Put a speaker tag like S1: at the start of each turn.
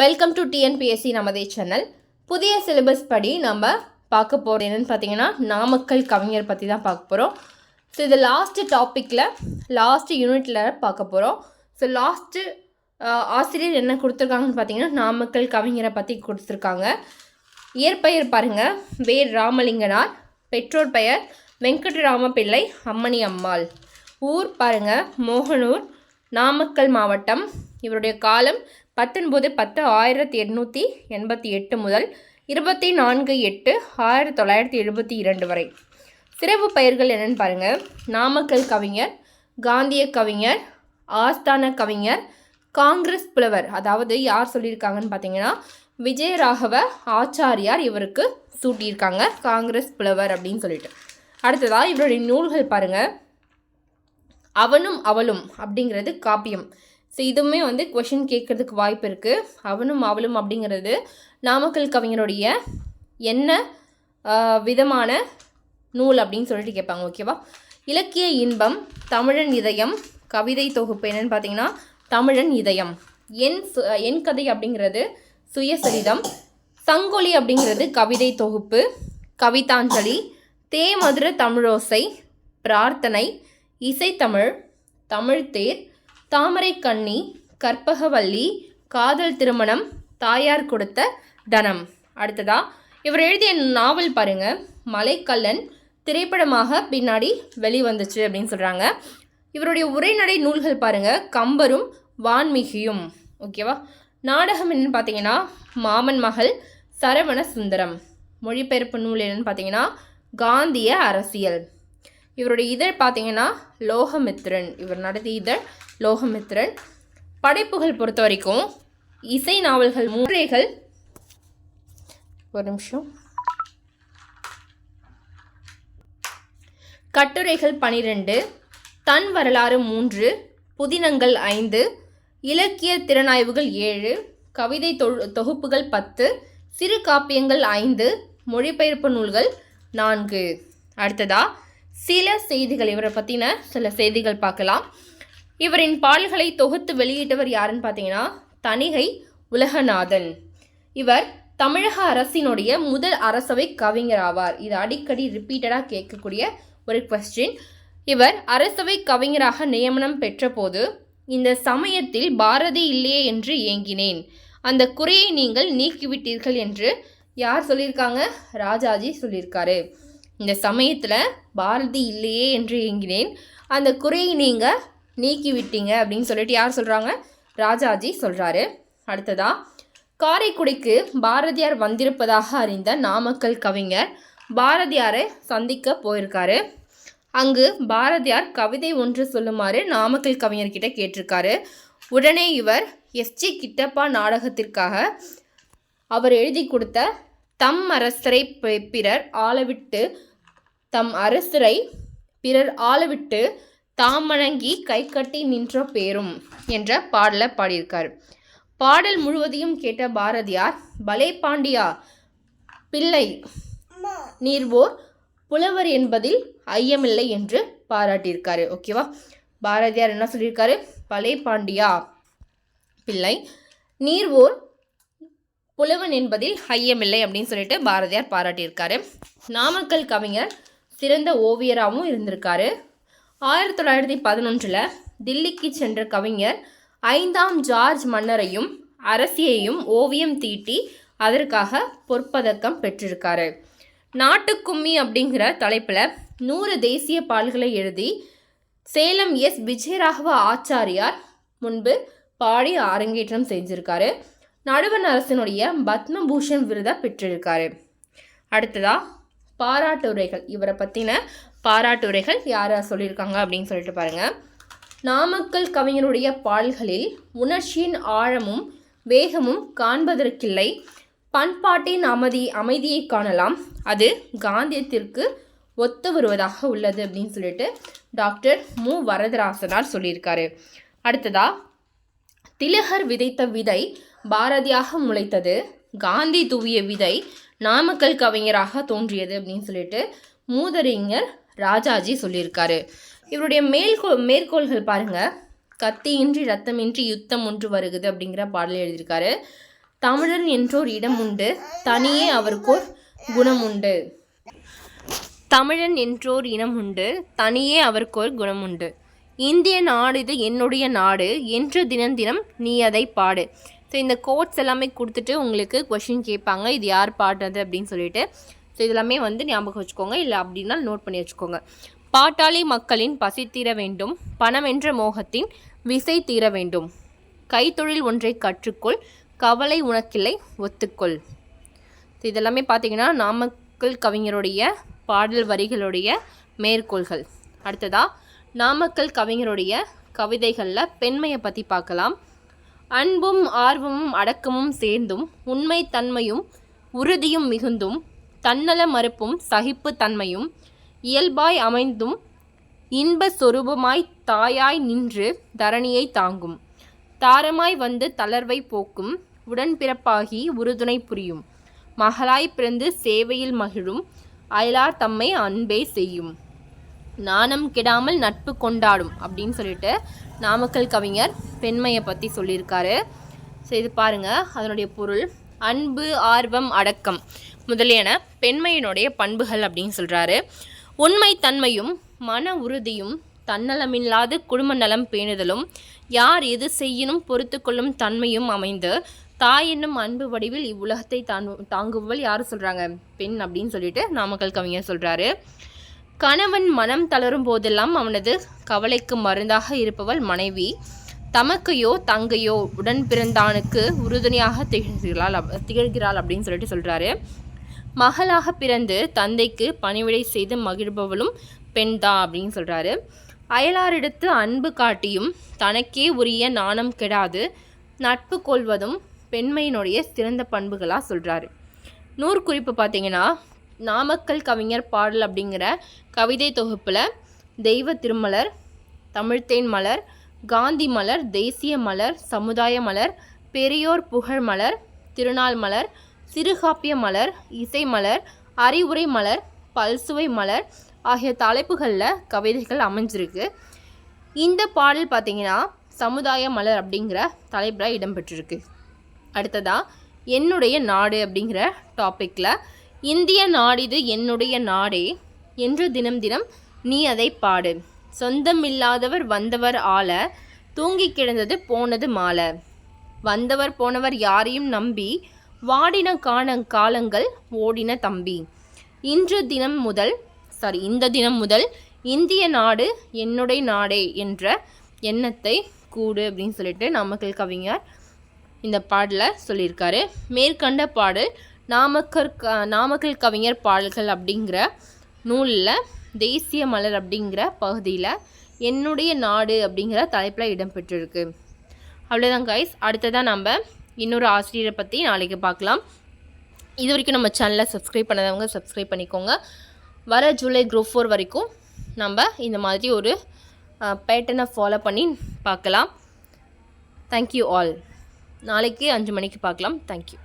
S1: Welcome to TNPSC நமதே channel புதிய syllabus படி நம்ம பார்க்க போகிறது என்னென்னு பார்த்தீங்கன்னா நாமக்கல் கவிஞர் பற்றி தான் பார்க்க போகிறோம் ஸோ இது லாஸ்ட்டு டாப்பிக்கில் லாஸ்ட்டு யூனிட்டில் பார்க்க போகிறோம் ஸோ லாஸ்ட்டு ஆசிரியர் என்ன கொடுத்துருக்காங்கன்னு பார்த்தீங்கன்னா நாமக்கல் கவிஞரை பற்றி கொடுத்துருக்காங்க. இயற்பெயர் பாருங்கள் வேர் ராமலிங்கனார் பெற்றோர் பெயர் வெங்கடராம பிள்ளை அம்மணி அம்மாள். ஊர் பாருங்க மோகனூர் நாமக்கல் மாவட்டம். இவருடைய காலம் பத்தொன்பது பத்து ஆயிரத்தி எட்நூற்றி எண்பத்தி எட்டு முதல் இருபத்தி நான்கு எட்டு ஆயிரத்தி தொள்ளாயிரத்தி எழுபத்தி இரண்டு வரை. சிறப்பு பெயர்கள் என்னென்னு பாருங்கள் நாமக்கல் கவிஞர் காந்திய கவிஞர் ஆஸ்தான கவிஞர் காங்கிரஸ் புலவர். அதாவது யார் சொல்லியிருக்காங்கன்னு பார்த்தீங்கன்னா விஜயராகவ ஆச்சாரியார் இவருக்கு சூட்டியிருக்காங்க. காங்கிரஸ் புலவர் அப்படின்னு சொல்லிட்டு. அடுத்ததாக இவருடைய நூல்கள் பாருங்கள் அவனும் அவளும் அப்படிங்கிறது காப்பியம். ஸோ இதுவுமே வந்து கொஷின் கேட்கறதுக்கு வாய்ப்பு இருக்குது அவனும் அவளும் அப்படிங்கிறது நாமக்கல் கவிஞருடைய என்ன விதமான நூல் அப்படின்னு சொல்லிட்டு கேட்பாங்க ஓகேவா இலக்கிய இன்பம் தமிழன் இதயம் கவிதை தொகுப்பு என்னன்னு பார்த்தீங்கன்னா தமிழன் இதயம். என் சு- என் கதை அப்படிங்கிறது சுயசரிதம் சங்கொலி அப்படிங்கிறது கவிதை தொகுப்பு கவிதாஞ்சலி தேமதுர தமிழோசை பிரார்த்தனை இசைத்தமிழ் தமிழ்த்தேர் தாமரை கண்ணி கற்பகவல்லி காதல் திருமணம் தாயார் கொடுத்த தனம். அடுத்ததா இவர் எழுதிய நாவல் பாருங்க. மலைக்கல்லன் திரைப்படமாக பின்னாடி வெளிவந்துச்சு அப்படின்னு சொல்கிறாங்க இவருடைய உரைநடை நூல்கள் பாருங்க. கம்பரும் வான்மிகியும். ஓகேவா நாடகம் என்னன்னு பார்த்தீங்கன்னா மாமன் மகள் சரவண சுந்தரம். மொழிபெயர்ப்பு நூல் என்னன்னு பார்த்தீங்கன்னா காந்திய அரசியல். இவருடைய இதழ் பார்த்தீங்கன்னா லோகமித்ரன். இவர் நடத்திய இதழ் லோகமித்ரன். படைப்புகள் பொறுத்த வரைக்கும் இசை நாவல்கள் முறைகள் ஒரு நிமிஷம். கட்டுரைகள் பனிரெண்டு தன் வரலாறு மூன்று புதினங்கள் ஐந்து இலக்கிய திறனாய்வுகள் ஏழு கவிதை தொ- தொகுப்புகள் பத்து சிறு காப்பியங்கள் ஐந்து மொழிபெயர்ப்பு நூல்கள் நான்கு. அடுத்ததா? சில செய்திகள் இவரை பற்றின சில செய்திகள் பார்க்கலாம். இவரின் பாடல்களை தொகுத்து வெளியிட்டவர் யாருன்னு பார்த்தீங்கன்னா தணிகை உலகநாதன். இவர் தமிழக அரசினுடைய முதல் அரசவை கவிஞர் ஆவார். இது அடிக்கடி ரிப்பீட்டடாக கேட்கக்கூடிய ஒரு கொஸ்டின் இவர் அரசவை கவிஞராக நியமனம் பெற்றபோது இந்த சமயத்தில் பாரதி இல்லையே என்று ஏங்கினேன். அந்த குறையை நீங்கள் நீக்கிவிட்டீர்கள் என்று யார் சொல்லியிருக்காங்க? ராஜாஜி சொல்லியிருக்காரு. இந்த சமயத்தில் பாரதி இல்லையே என்று ஏங்கினேன். அந்த குறையை நீங்கள் நீக்கிவிட்டீங்க அப்படின்னு சொல்லிட்டு யார் சொல்கிறாங்க ராஜாஜி சொல்கிறாரு அடுத்ததா காரைக்குடிக்கு பாரதியார் வந்திருப்பதாக அறிந்த நாமக்கல் கவிஞர் பாரதியாரை சந்திக்க போயிருக்காரு. அங்கு பாரதியார் கவிதை ஒன்று சொல்லுமாறு நாமக்கல் கவிஞர்கிட்ட கேட்டிருக்காரு. உடனே இவர் எஸ்ஜி கிட்டப்பா நாடகத்திற்காக அவர் எழுதி கொடுத்த தம் அரசரை பிறர் ஆளவிட்டு தம் அரசரை பிறர் ஆளவிட்டு தாமணங்கி கை கட்டி நின்ற பேரும் என்ற பாடலை பாடியிருக்கார். பாடல் முழுவதையும் கேட்ட பாரதியார் பலே பாண்டியா பிள்ளை நீர்வோர் புலவர் என்பதில் ஐயமில்லை என்று பாராட்டியிருக்காரு. ஓகேவா பாரதியார் என்ன சொல்லியிருக்காரு? பலே பாண்டியா பிள்ளை நீர்வோர் புலவன் என்பதில் ஐயமில்லை அப்படின்னு சொல்லிட்டு பாரதியார் பாராட்டியிருக்காரு. நாமக்கல் கவிஞர் சிறந்த ஓவியராகவும் இருந்திருக்காரு. ஆயிரத்தி தொள்ளாயிரத்தி பதினொன்றில் தில்லிக்கு சென்ற கவிஞர் ஐந்தாம் ஜார்ஜ் மன்னரையும் அரசியையும் ஓவியம் தீட்டி அதற்காக பொற்பதக்கம் பெற்றிருக்காரு. நாட்டுக்கும்மி அப்படிங்கிற தலைப்பில் நூறு தேசிய பாடல்களை எழுதி சேலம் எஸ். விஜயராகவ ஆச்சாரியார் முன்பு பாடி அரங்கேற்றம் செஞ்சிருக்காரு. நடுவண் அரசினுடைய பத்மபூஷன் விருதை பெற்றிருக்காரு. அடுத்ததாக பாராட்டுரைகள். இவரை பற்றின பாராட்டுரைகள் யார் யார் சொல்லியிருக்காங்க அப்படின்னு சொல்லிட்டு பாருங்கள் நாமக்கல் கவிஞருடைய பால்களில் உணர்ச்சியின் ஆழமும் வேகமும் காண்பதற்கில்லை. பண்பாட்டின் அமைதி அமைதியை காணலாம். அது காந்தியத்திற்கு ஒத்து வருவதாக உள்ளது அப்படின்னு சொல்லிட்டு டாக்டர் மு. வரதராசனார் சொல்லியிருக்காரு. அடுத்ததா திலகர் விதைத்த விதை பாரதியாக முளைத்தது. காந்தி தூவிய விதை நாமக்கல் கவிஞராக தோன்றியது அப்படின்னு சொல்லிட்டு மூதறிஞர் ராஜாஜி சொல்லியிருக்காரு. இவருடைய மேல்கோ மேற்கோள்கள் பாருங்கள் கத்தியின்றி ரத்தமின்றி யுத்தம் ஒன்று வருகுது அப்படிங்கிற பாடல் எழுதியிருக்காரு. தமிழன் என்றோர் இடம் உண்டு தனியே அவருக்கோர் குணம் உண்டு. தமிழன் என்றோர் இனம் உண்டு தனியே அவருக்கோர் குணம் உண்டு. இந்திய நாடு இது என்னுடைய நாடு என்று தினம் தினம் நீ அதை பாடு. ஸோ இந்த கோட்ஸ் எல்லாமே கொடுத்துட்டு உங்களுக்கு கொஷின் கேட்பாங்க. இது யார் பாடுறது அப்படின்னு சொல்லிட்டு. ஸோ இதெல்லாமே வந்து ஞாபகம் வச்சுக்கோங்க. இல்லை அப்படின்னா நோட் பண்ணி வச்சுக்கோங்க. பாட்டாளி மக்களின் பசி தீர வேண்டும். பணம் என்ற மோகத்தின் விசை தீர வேண்டும். கைத்தொழில் ஒன்றை கற்றுக்கொள். கவலை உனக்கில்லை. ஒத்துக்கொள். ஸோ இதெல்லாமே பார்த்தீங்கன்னா நாமக்கல் கவிஞருடைய பாடல் வரிகளுடைய மேற்கோள்கள். அடுத்ததாக நாமக்கல் கவிஞருடைய கவிதைகளில் பெண்மையை பற்றி பார்க்கலாம். அன்பும் ஆர்வமும் அடக்கமும் சேர்ந்தும் உண்மை தன்மையும் உறுதியும் மிகுந்தும் தன்னல மறுப்பும் சகிப்பு தன்மையும் இயல்பாய் அமைந்தும் இன்ப சொரூபமாய் தாயாய் நின்று தரணியை தாங்கும். தாரமாய் வந்து தளர்வை போக்கும் உடன்பிறப்பாகி உறுதுணை புரியும். மகளாய் பிறந்து சேவையில் மகிழும் அயலார் தம்மை அன்பே செய்யும். நாணம் கெடாமல் நட்பு கொண்டாடும் அப்படின்னு சொல்லிட்டு நாமக்கல் கவிஞர் பெண்மையை பற்றி சொல்லியிருக்காரு. ஸோ இது பாருங்கள் அதனுடைய பொருள் அன்பு ஆர்வம் அடக்கம் முதலியன பெண்மையினுடைய பண்புகள் அப்படின்னு சொல்கிறாரு உண்மை தன்மையும் மன உறுதியும் தன்னலமில்லாத குடும்ப நலம் பேணுதலும் யார் எது செய்யினும் பொறுத்து கொள்ளும் தன்மையும் அமைந்து தாய் என்னும் அன்பு வடிவில் இவ்வுலகத்தை தாங்கு தாங்குபவள் யார் சொல்கிறாங்க பெண் அப்படின்னு சொல்லிட்டு நாமக்கல் கவிஞர் சொல்கிறாரு கணவன் மனம் தளரும் போதெல்லாம் அவனது கவலைக்கு மருந்தாக இருப்பவள் மனைவி. தமக்கையோ தங்கையோ உடன் பிறந்தானுக்கு உறுதுணையாக திகழ்கிறாள் அப்- திகழ்கிறாள் அப்படின்னு சொல்லிட்டு சொல்கிறாரு மகளாக பிறந்து தந்தைக்கு பணிவிடை செய்து மகிழ்பவளும் பெண்தான் அப்படின்னு சொல்கிறாரு அயலாரிடத்து அன்பு காட்டியும் தனக்கே உரிய நாணம் கெடாது நட்பு கொள்வதும் பெண்மையினுடைய சிறந்த பண்புகளாக சொல்கிறாரு நூற்குறிப்பு பார்த்தீங்கன்னா நாமக்கல் கவிஞர் பாடல் அப்படிங்கிற கவிதை தொகுப்பில் தெய்வ திருமலர் தமிழ்த்தேன் மலர் காந்தி மலர் தேசிய மலர் சமுதாய மலர் பெரியோர் புகழ் மலர் திருநாள் மலர் சிறுகாப்பிய மலர் இசை மலர் அறிவுரை மலர் பல்சுவை மலர் ஆகிய தலைப்புகளில் கவிதைகள் அமைஞ்சிருக்கு. இந்த பாடல் பார்த்தீங்கன்னா சமுதாய மலர் அப்படிங்கிற தலைப்பில் இடம்பெற்றிருக்கு. அடுத்ததாக என்னுடைய நாடு அப்படிங்கிற டாப்பிக்கில் இந்திய நாடிது என்னுடைய நாடே என்று தினம் தினம் நீ அதை பாடு. சொந்தமில்லாதவர் வந்தவர் ஆள தூங்கி கிடந்தது போனது மாலை. வந்தவர் போனவர் யாரையும் நம்பி வாடின காண காலங்கள் ஓடின தம்பி. இன்று தினம் முதல் சாரி இந்த தினம் முதல் இந்திய நாடு என்னுடைய நாடே என்ற எண்ணத்தை கூடு அப்படின்னு சொல்லிட்டு நாமக்கல் கவிஞர் இந்த பாடலை சொல்லியிருக்காரு. மேற்கண்ட பாடல் நாமக்கல் க நாமக்கல் கவிஞர் பாடல்கள் அப்படிங்கிற நூலில் தேசிய மலர் அப்படிங்கிற பகுதியில் என்னுடைய நாடு அப்படிங்கிற தலைப்பில் இடம்பெற்றிருக்கு. அவ்வளோதான் கைஸ் அடுத்ததாக நம்ம இன்னொரு ஆசிரியரை பற்றி நாளைக்கு பார்க்கலாம். இது வரைக்கும் நம்ம சேனலை சப்ஸ்கிரைப் பண்ணாதவங்க சப்ஸ்கிரைப் பண்ணிக்கோங்க. வர ஜூலை குரூப் ஃபோர் வரைக்கும் நம்ம இந்த மாதிரி ஒரு பேட்டனை ஃபாலோ பண்ணி பார்க்கலாம். தேங்க்யூ ஆல் நாளைக்கு அஞ்சு மணிக்கு பார்க்கலாம். தேங்க்யூ